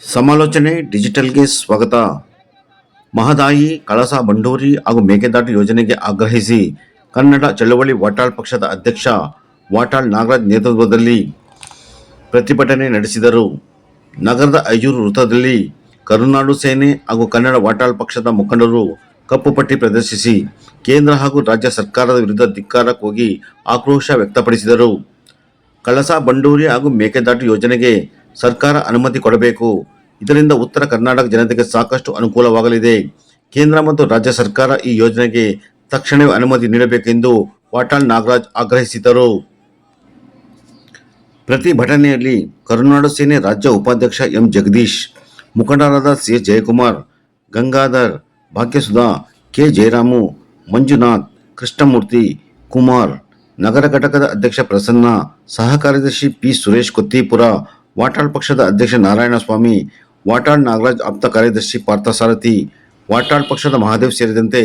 ಸಮಾಲೋಚನೆ ಡಿಜಿಟಲ್ಗೆ ಸ್ವಾಗತ. ಮಹದಾಯಿ, ಕಳಸ ಬಂಡೂರಿ ಹಾಗೂ ಮೇಕೆದಾಟು ಯೋಜನೆಗೆ ಆಗ್ರಹಿಸಿ ಕನ್ನಡ ಚಳುವಳಿ ವಾಟಾಳ್ ಪಕ್ಷದ ಅಧ್ಯಕ್ಷ ವಾಟಾಳ್ ನಾಗರಾಜ್ ನೇತೃತ್ವದಲ್ಲಿ ಪ್ರತಿಭಟನೆ ನಡೆಸಿದರು. ನಗರದ ಐಜೂರು ವೃತ್ತದಲ್ಲಿ ಕರುನಾಡು ಸೇನೆ ಹಾಗೂ ಕನ್ನಡ ವಾಟಾಳ್ ಪಕ್ಷದ ಮುಖಂಡರು ಕಪ್ಪು ಪಟ್ಟಿ ಪ್ರದರ್ಶಿಸಿ ಕೇಂದ್ರ ಹಾಗೂ ರಾಜ್ಯ ಸರ್ಕಾರದ ವಿರುದ್ಧ ಧಿಕ್ಕಾರ ಕೂಗಿ ಆಕ್ರೋಶ ವ್ಯಕ್ತಪಡಿಸಿದರು. ಕಳಸಾ ಬಂಡೂರಿ ಹಾಗೂ ಮೇಕೆದಾಟು ಯೋಜನೆಗೆ ಸರ್ಕಾರ ಅನುಮತಿ ಕೊಡಬೇಕು. ಇದರಿಂದ ಉತ್ತರ ಕರ್ನಾಟಕ ಜನತೆಗೆ ಸಾಕಷ್ಟು ಅನುಕೂಲವಾಗಲಿದೆ. ಕೇಂದ್ರ ಮತ್ತು ರಾಜ್ಯ ಸರ್ಕಾರ ಈ ಯೋಜನೆಗೆ ತಕ್ಷಣವೇ ಅನುಮತಿ ನೀಡಬೇಕೆಂದು ವಾಟಾಳ್ ನಾಗರಾಜ್ ಆಗ್ರಹಿಸಿದರು. ಪ್ರತಿಭಟನೆಯಲ್ಲಿ ಕರುನಾಡು ಸೇನೆ ರಾಜ್ಯ ಉಪಾಧ್ಯಕ್ಷ ಎಂ ಜಗದೀಶ್, ಮುಖಂಡರಾದ ಸಿ ಜಯಕುಮಾರ್, ಗಂಗಾಧರ್, ಭಾಗ್ಯಸುಧಾ, ಕೆ ಜಯರಾಮು, ಮಂಜುನಾಥ್, ಕೃಷ್ಣಮೂರ್ತಿ, ಕುಮಾರ್, ನಗರ ಘಟಕದ ಅಧ್ಯಕ್ಷ ಪ್ರಸನ್ನ, ಸಹ ಕಾರ್ಯದರ್ಶಿ ಪಿ ಸುರೇಶ್ ಕೊತ್ತೀಪುರ ವಾಟಾಳ್ ಪಕ್ಷದ ಅಧ್ಯಕ್ಷ ನಾರಾಯಣಸ್ವಾಮಿ ವಾಟಾಳ್ ನಾಗರಾಜ್ ಆಪ್ತ ಕಾರ್ಯದರ್ಶಿ ಪಾರ್ಥಸಾರಥಿ ವಾಟಾಳ್ ಪಕ್ಷದ ಮಹಾದೇವ್ ಸೇರಿದಂತೆ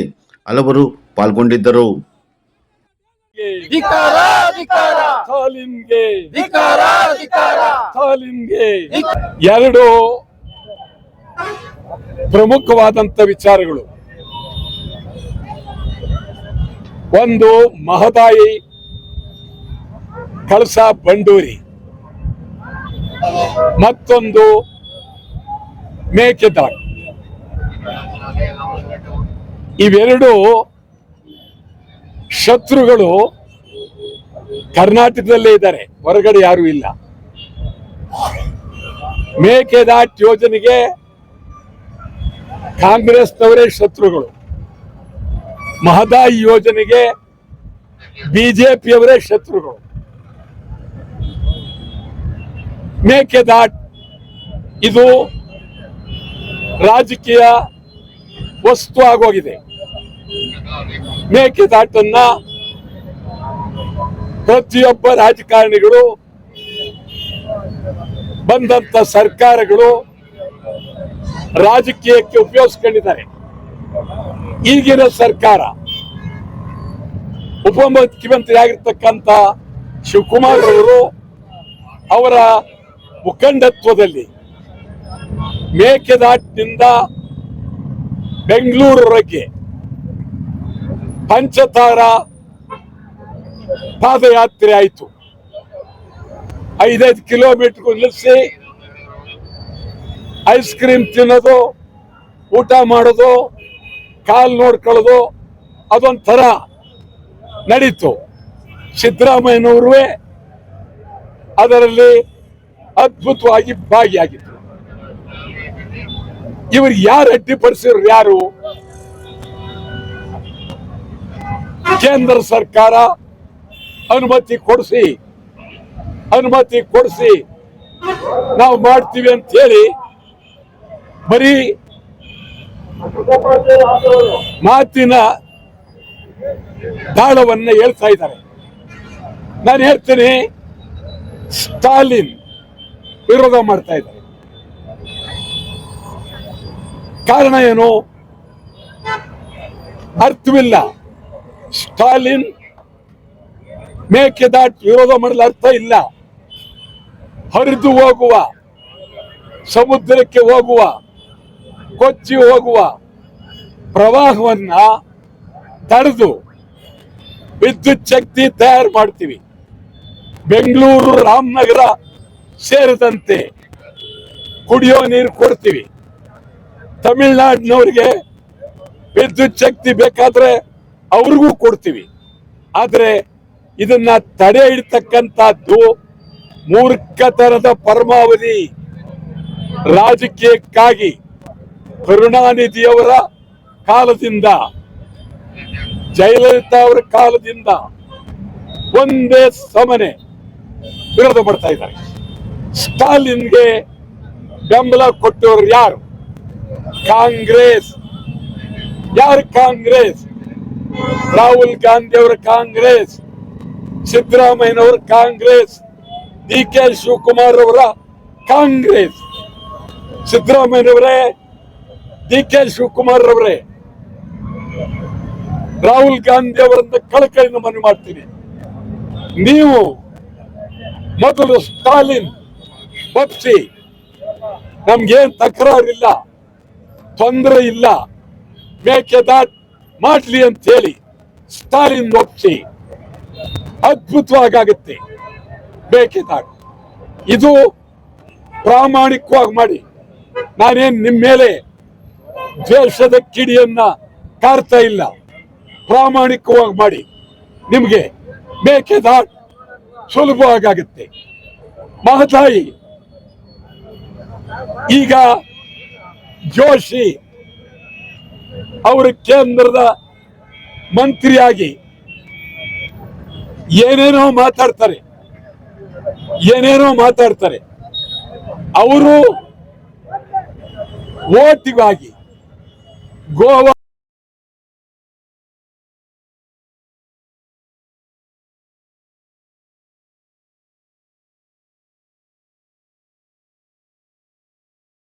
ಹಲವರು ಪಾಲ್ಗೊಂಡಿದ್ದರು. ಧಿಕಾರ ಧಿಕಾರ ತಾಲೀಮ್ಗೆ ಧಿಕಾರ ಧಿಕಾರ ತಾಲೀಮ್ಗೆ ಎರಡು ಪ್ರಮುಖವಾದಂತ ವಿಚಾರಗಳು. ಒಂದು ಮಹದಾಯಿ ಕಳಸ ಬಂಡೂರಿ. ಮತ್ತೊಂದು ಮೇಕೆದಾಟು ಇವೆರಡು ಶತ್ರುಗಳು ಕರ್ನಾಟಕದಲ್ಲೇ ಇದ್ದಾರೆ, ಹೊರಗಡೆ ಯಾರು ಇಲ್ಲ. ಮೇಕೆದಾಟ್ ಯೋಜನೆಗೆ ಕಾಂಗ್ರೆಸ್ನವರೇ ಶತ್ರುಗಳು. ಮಹದಾಯಿ ಯೋಜನೆಗೆ ಬಿಜೆಪಿಯವರೇ ಶತ್ರುಗಳು. ಮೇಕೆದಾಟ್. ಇದು ರಾಜಕೀಯ ವಸ್ತು ಆಗೋಗಿದೆ. ಮೇಕೆದಾಟನ್ನ ಪ್ರತಿಯೊಬ್ಬ ರಾಜಕಾರಣಿಗಳು, ಬಂದಂತ ಸರ್ಕಾರಗಳು ರಾಜಕೀಯಕ್ಕೆ ಉಪಯೋಗಿಸ್ಕೊಂಡಿದ್ದಾರೆ. ಈಗಿನ ಸರ್ಕಾರ ಉಪಮುಖ್ಯಮಂತ್ರಿ ಆಗಿರ್ತಕ್ಕಂಥ ಶಿವಕುಮಾರ್ ಅವರು ಅವರ ಮುಖಂಡತ್ವದಲ್ಲಿ ಮೇಕೆದಾಟಿನಿಂದ ಬೆಂಗಳೂರವರೆಗೆ ಪಂಚತಾರ ಪಾದಯಾತ್ರೆ ಆಯಿತು. ಐದೈದು ಕಿಲೋಮೀಟರ್ ನಿಲ್ಲಿಸಿ ಐಸ್ ಕ್ರೀಮ್ ತಿನ್ನೋದು, ಊಟ ಮಾಡೋದು, ಕಾಲ್ ನೋಡ್ಕೊಳ್ಳೋದು ಅದೊಂಥರ ನಡೀತು. ಸಿದ್ದರಾಮಯ್ಯನವ್ರೇ ಅದರಲ್ಲಿ ಅದ್ಭುತವಾಗಿ ಭಾಗಿಯಾಗಿತ್ತು. ಇವರು ಯಾರು ಅಡ್ಡಿಪಡಿಸಿದ್ರು ಯಾರು? ಕೇಂದ್ರ ಸರ್ಕಾರ ಅನುಮತಿ ಕೊಡಿಸಿ ಅನುಮತಿ ಕೊಡಿಸಿ ನಾವು ಮಾಡ್ತೀವಿ ಅಂತ ಹೇಳಿ ಬರೀ ಮಾತಿನ ದಾಳವನ್ನ ಹೇಳ್ತಾ ಇದ್ದಾರೆ. ನಾನು ಹೇಳ್ತೀನಿ, ಸ್ಟಾಲಿನ್ ವಿರೋಧ ಮಾಡ್ತಾ ಇದ್ದಾರೆ. ಕಾರಣ ಏನು? ಅರ್ಥವಿಲ್ಲ. ಸ್ಟಾಲಿನ್ ಮೇಕೆದಾಟ್ ವಿರೋಧ ಮಾಡಲು ಅರ್ಥ ಇಲ್ಲ. ಹರಿದು ಹೋಗುವ, ಸಮುದ್ರಕ್ಕೆ ಹೋಗುವ, ಕೊಚ್ಚಿ ಹೋಗುವ ಪ್ರವಾಹವನ್ನ ತಡೆದು ವಿದ್ಯುತ್ ಶಕ್ತಿ ತಯಾರು ಮಾಡ್ತೀವಿ. ಬೆಂಗಳೂರು ರಾಮನಗರ ಸೇರಿದಂತೆ ಕುಡಿಯೋ ನೀರು ಕೊಡ್ತೀವಿ. ತಮಿಳ್ನಾಡಿನವರಿಗೆ ವಿದ್ಯುತ್ ಶಕ್ತಿ ಬೇಕಾದ್ರೆ ಅವ್ರಿಗೂ ಕೊಡ್ತೀವಿ. ಆದರೆ ಇದನ್ನ ತಡೆ ಹಿಡಿತಕ್ಕಂಥದ್ದು ಮೂರ್ಖತನದ ಪರಮಾವಧಿ. ರಾಜಕೀಯಕ್ಕಾಗಿ ಕರುಣಾನಿಧಿಯವರ ಕಾಲದಿಂದ, ಜಯಲಲಿತಾ ಅವರ ಕಾಲದಿಂದ ಒಂದೇ ಸಮನೆ ವಿರೋಧ ಪಡ್ತಾ ಇದ್ದಾರೆ. ಸ್ಟಾಲಿನ್ಗೆ ಬೆಂಬಲ ಕೊಟ್ಟವರು ಯಾರು? ಕಾಂಗ್ರೆಸ್. ಯಾರು ಕಾಂಗ್ರೆಸ್? ರಾಹುಲ್ ಗಾಂಧಿ ಅವರ ಕಾಂಗ್ರೆಸ್. ಸಿದ್ದರಾಮಯ್ಯನವರ ಕಾಂಗ್ರೆಸ್. ಡಿ ಕೆ ಶಿವಕುಮಾರ್ ಅವರ ಕಾಂಗ್ರೆಸ್. ಸಿದ್ದರಾಮಯ್ಯನವರೇ ಡಿ ಕೆ ಶಿವಕುಮಾರ್ ಅವರೇ. ರಾಹುಲ್ ಗಾಂಧಿ ಅವರನ್ನ ಕಳಕಳಿನ ಮನವಿ ಮಾಡ್ತೀನಿ. ನೀವು ಮೊದಲು ಸ್ಟಾಲಿನ್ ಒಪ್ಸಿ. ನಮ್ಗೇನ್ ತಕರಾರಿಲ್ಲ, ತೊಂದರೆ ಇಲ್ಲ. ಮೇಕೆದಾಟ್ ಮಾಡ್ಲಿ ಅಂತೇಳಿ ಸ್ಟಾಲಿನ್ ಒಪ್ಸಿ. ಅದ್ಭುತವಾಗುತ್ತೆ ಮೇಕೆದಾಟ್ ಇದು ಪ್ರಾಮಾಣಿಕವಾಗಿ ಮಾಡಿ. ನಾನೇನ್ ನಿಮ್ಮ ಮೇಲೆ ದ್ವೇಷದ ಕಿಡಿಯನ್ನ ಕಾರ್ತಾ ಇಲ್ಲ. ಪ್ರಾಮಾಣಿಕವಾಗಿ ಮಾಡಿ. ನಿಮ್ಗೆ ಮೇಕೆದಾಟ್ ಸುಲಭವಾಗುತ್ತೆ ಮಹತಾಯಿ ಈಗ ಜೋಶಿ ಅವರು ಕೇಂದ್ರದ ಮಂತ್ರಿಯಾಗಿ ಏನೇನೋ ಮಾತಾಡ್ತಾರೆ ಏನೇನೋ ಮಾತಾಡ್ತಾರೆ. ಅವರು ಓಟಿಗಾಗಿ ಗೋವಾ